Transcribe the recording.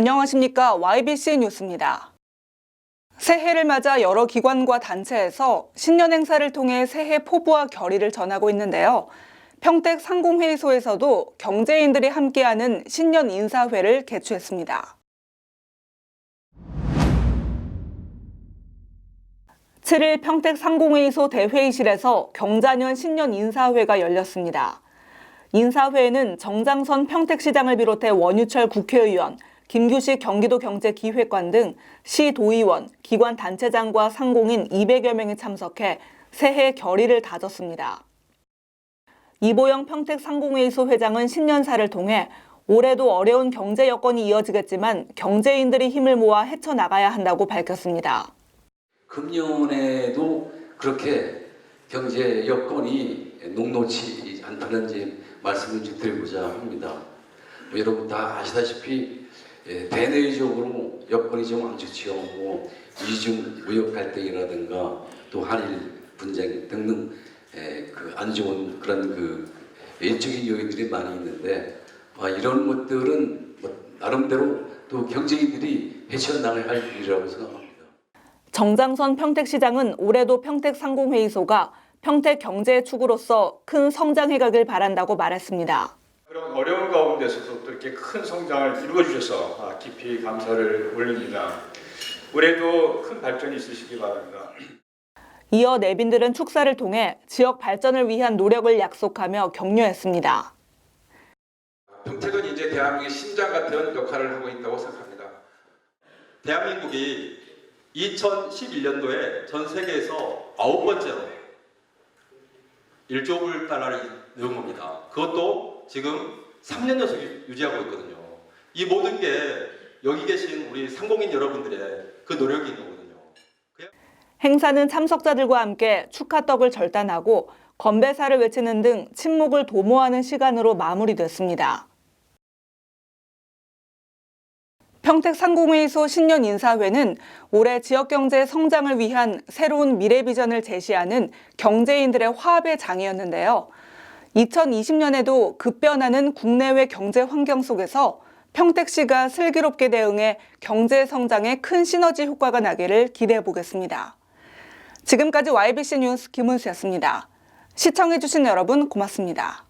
안녕하십니까. YBC 뉴스입니다. 새해를 맞아 여러 기관과 단체에서 신년 행사를 통해 새해 포부와 결의를 전하고 있는데요. 평택 상공회의소에서도 경제인들이 함께하는 신년 인사회를 개최했습니다. 7일 평택 상공회의소 대회의실에서 경자년 신년 인사회가 열렸습니다. 인사회에는 정장선 평택시장을 비롯해 원유철 국회의원, 김규식 경기도 경제기획관 등 시도의원, 기관 단체장과 상공인 200여 명이 참석해 새해 결의를 다졌습니다. 이보영 평택 상공회의소 회장은 신년사를 통해 올해도 어려운 경제 여건이 이어지겠지만 경제인들이 힘을 모아 헤쳐나가야 한다고 밝혔습니다. 금년에도 그렇게 경제 여건이 녹록치 않다는 말씀을 좀 드리고자 합니다. 뭐 여러분 다 아시다시피 예, 대내적으로 여건이 좀 안 좋지요. 뭐 이중 무역 갈등이라든가 또 한일 분쟁 등등 그안 좋은 그런 그 외적인 요인들이 많이 있는데 아, 이런 것들은 뭐 나름대로 또 경제인들이 헤쳐나가야 할 일이라고 생각합니다. 정장선 평택시장은 올해도 평택 상공회의소가 평택 경제의 축으로서 큰 성장해 가길 바란다고 말했습니다. 그런 어려운 가운데서도 또 이렇게 큰 성장을 이루어 주셔서 아, 깊이 감사를 올립니다. 올해도 큰 발전이 있으시기 바랍니다. 이어 내빈들은 축사를 통해 지역 발전을 위한 노력을 약속하며 격려했습니다. 평택은 이제 대한민국의 심장 같은 역할을 하고 있다고 생각합니다. 대한민국이 2011년도에 전 세계에서 아홉 번째로 1조 불 달러를 넣은 겁니다. 그것도 지금 3년 연속 유지하고 있거든요. 이 모든 게 여기 계신 우리 상공인 여러분들의 그 노력이 있는 거거든요. 행사는 참석자들과 함께 축하떡을 절단하고 건배사를 외치는 등 친목을 도모하는 시간으로 마무리됐습니다. 평택 상공회의소 신년 인사회는 올해 지역경제 성장을 위한 새로운 미래 비전을 제시하는 경제인들의 화합의 장이었는데요. 2020년에도 급변하는 국내외 경제 환경 속에서 평택시가 슬기롭게 대응해 경제 성장에 큰 시너지 효과가 나기를 기대해 보겠습니다. 지금까지 YBC 뉴스 김은수였습니다. 시청해주신 여러분 고맙습니다.